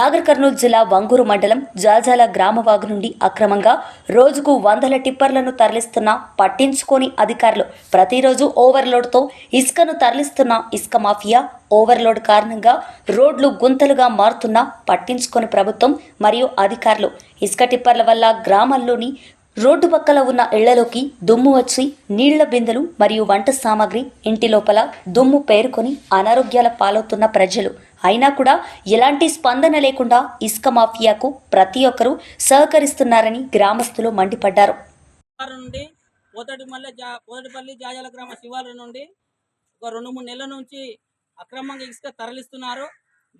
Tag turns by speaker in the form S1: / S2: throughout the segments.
S1: నాగర్ కర్నూలు జిల్లా వంగూరు మండలం జాజాల గ్రామవాగు నుండి అక్రమంగా రోజుకు వందల టిప్పర్లను తరలిస్తున్న పట్టించుకోని అధికారులు ప్రతిరోజు ఓవర్లోడ్తో ఇసుకను తరలిస్తున్న ఇసుక మాఫియా ఓవర్లోడ్ కారణంగా రోడ్లు గుంతలుగా మారుతున్న పట్టించుకొని ప్రభుత్వం మరియు అధికారులు ఇసుక టిప్పర్ల వల్ల గ్రామాల్లోని రోడ్డు పక్కల ఉన్న ఇళ్ళలోకి దుమ్ము వచ్చి నీళ్ళ బిందెలు మరియు వంట సామాగ్రి ఇంటి లోపల దుమ్ము పేరుకొని అనారోగ్యాల పాలవుతున్న ప్రజలు. అయినా కూడా ఎలాంటి స్పందన లేకుండా ఇసుక మాఫియాకు ప్రతి ఒక్కరూ సహకరిస్తున్నారని గ్రామస్తులు మండిపడ్డారు.
S2: శివారు నుండి పోతటిమల్లె జా పోతటిపల్లి జాజాల గ్రామ శివారు నుండి ఒక రెండు మూడు నెలల నుంచి అక్రమంగా ఇసుక తరలిస్తున్నారు.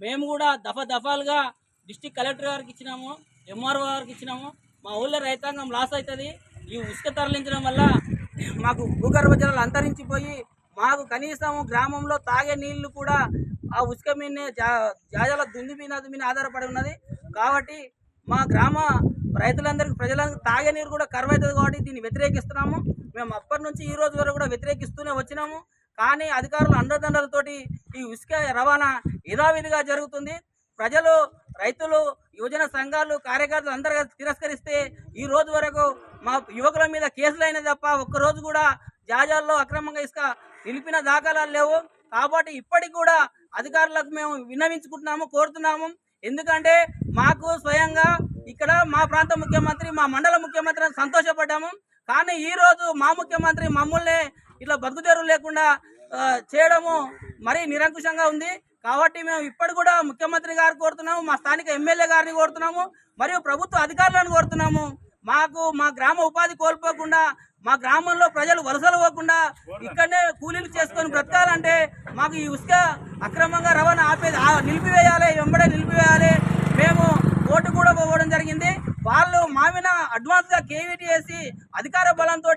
S2: మేము కూడా దఫ దఫాలుగా డిస్టిక్ కలెక్టర్ గారికి ఇచ్చినాము ఎంఆర్ఓ గారికి ఇచ్చినాము. మా ఊళ్ళో రైతాంగం లాస్ అవుతుంది. ఈ ఇసుక తరలించడం వల్ల మాకు భూగర్భ జలాలు అంతరించిపోయి మాకు కనీసం గ్రామంలో తాగే నీళ్ళు కూడా ఆ ఉసుక మీదనే జా జాజాల దుంది మీద మీద ఆధారపడి ఉన్నది. కాబట్టి మా గ్రామ రైతులందరికీ ప్రజలందరికీ తాగే నీరు కూడా కరువు అవుతుంది కాబట్టి దీన్ని వ్యతిరేకిస్తున్నాము. మేము అప్పటి నుంచి ఈ రోజు వరకు కూడా వ్యతిరేకిస్తూనే వచ్చినాము. కానీ అధికారుల అండదండలతోటి ఈ ఉసుక రవాణా యథావిధిగా జరుగుతుంది. ప్రజలు రైతులు యువజన సంఘాలు కార్యకర్తలు అందరూ తిరస్కరిస్తే ఈ రోజు వరకు మా యువకుల మీద కేసులు తప్ప ఒక్కరోజు కూడా జాజాల్లో అక్రమంగా ఇసుక నిలిపిన దాఖలాలు లేవు. కాబట్టి ఇప్పటికి కూడా అధికారులకు మేము విన్నవించుకుంటున్నాము కోరుతున్నాము. ఎందుకంటే మాకు స్వయంగా ఇక్కడ మా ప్రాంత ముఖ్యమంత్రి మా మండల ముఖ్యమంత్రి సంతోషపడ్డాము. కానీ ఈ రోజు మా ముఖ్యమంత్రి మమ్మల్ని ఇట్లా బతుకుదేరు లేకుండా చేయడము మరీ నిరంకుశంగా ఉంది. కాబట్టి మేము ఇప్పటి కూడా ముఖ్యమంత్రి గారు కోరుతున్నాము మా స్థానిక ఎమ్మెల్యే గారిని కోరుతున్నాము మరియు ప్రభుత్వ అధికారులను కోరుతున్నాము. మాకు మా గ్రామ ఉపాధి కోల్పోకుండా మా గ్రామంలో ప్రజలు వలసలు పోకుండా ఇక్కడనే కూలీలు చేసుకొని బ్రతకాలంటే మాకు ఈ ఉసుక అక్రమంగా రవాణా ఆపేది నిలిపివేయాలి వెంబడే నిలిపివేయాలి. మేము ఓటు కూడా పోవడం జరిగింది. వాళ్ళు మా అడ్వాన్స్గా కేవీటీ వేసి అధికార బలంతో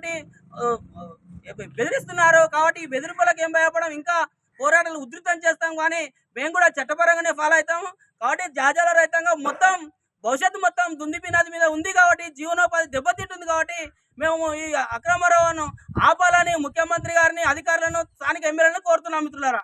S2: బెదిరిస్తున్నారు కాబట్టి ఈ బెదిరింపులకు ఏం భయపడం? ఇంకా పోరాటాలు ఉధృతం చేస్తాం కానీ మేము కూడా చట్టపరంగానే ఫాలో అవుతాము కాబట్టి జాజాల రహితంగా మొత్తం భవిష్యత్తు మొత్తం దుందిపి నది మీద ఉంది కాబట్టి జీవనోపాధి దెబ్బతింటుంది కాబట్టి మేము ఈ అక్రమ రవాణాను ఆపాలని ముఖ్యమంత్రి గారిని అధికారులను స్థానిక ఎమ్మెల్యేలను కోరుతున్నాం మిత్రులారా.